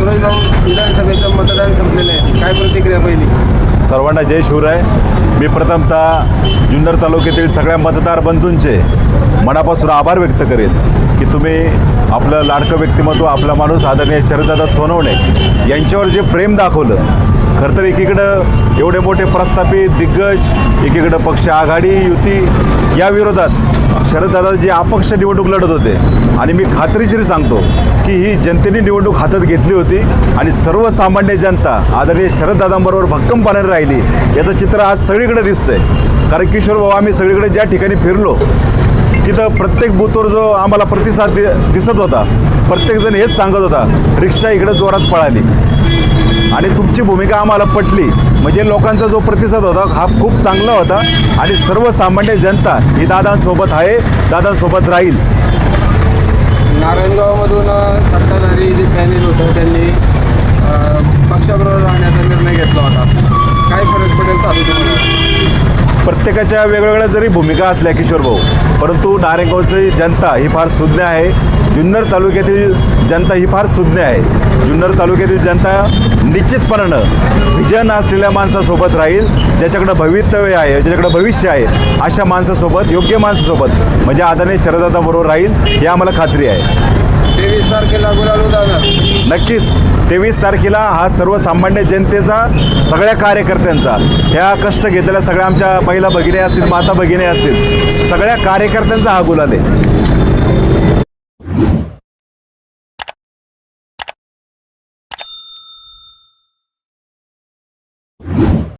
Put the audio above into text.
सुरेश भाऊ विधानसभेचं मतदान संपलेलं आहे. काय प्रतिक्रिया पहिली? सर्वांना जय शिवराय. मी प्रथमतः जुन्नर तालुक्यातील सगळ्या मतदार बंधूंचे मनापासून आभार व्यक्त करेन की तुम्ही आपलं लाडकं व्यक्तिमत्व आपला माणूस आदरणीय शरददादा सोनवणे यांच्यावर जे प्रेम दाखवलं खरं तर एकीकडं एवढे मोठे प्रस्थापित दिग्गज एकीकडं पक्ष आघाडी युती या विरोधात शरददादा जे अपक्ष निवडणूक लढत होते. आणि मी खात्रीशीर सांगतो की ही जनतेने निवडणूक हातात घेतली होती आणि सर्वसामान्य जनता आदरणीय शरददादांबरोबर भक्कमपणे राहिली. याचं चित्र आज सगळीकडे दिसतंय. कारण किशोर बाबा आम्ही सगळीकडे ज्या ठिकाणी फिरलो तिथं प्रत्येक बूथवर जो आम्हाला प्रतिसाद दि- दिसत होता प्रत्येकजण हेच सांगत होता रिक्षा इकडे जोरात पळाली. आणि तुमची भूमिका आम्हाला पटली. म्हणजे लोकांचा जो प्रतिसाद होता हा खूप चांगला होता. आणि सर्वसामान्य जनता ही दादांसोबत आहे दादांसोबत राहील. नारायणगावमधून सत्ताधारी जे पॅनेल होतं त्यांनी पक्षाबरोबर राहण्याचा निर्णय घेतला होता. काय फरक पडेल चालू तुम्हाला प्रत्येकाच्या वेगवेगळ्या जरी भूमिका असल्या किशोर भाऊ परंतु नारायणगावची जनता ही फार सुज्ञ आहे. जुन्नर तालुक्यातील जनता ही फार सुज्ञ आहे. जुन्नर तालुक्यातील जनता निश्चितपणानं विजन असलेल्या माणसासोबत राहील ज्याच्याकडं भवितव्य आहे ज्याच्याकडं भविष्य आहे अशा माणसासोबत योग्य माणसासोबत म्हणजे आदरणीय शरदादाबरोबर राहील ही आम्हाला खात्री आहे. तेवीस तारखेला नक्कीच तेवीस तारखेला हा सर्वसामान्य जनतेचा सगळ्या कार्यकर्त्यांचा ह्या कष्ट घेतलेल्या सगळ्या आमच्या महिला भगिनी असतील माता भगिनी असतील सगळ्या कार्यकर्त्यांचा हा गुलाल आहे.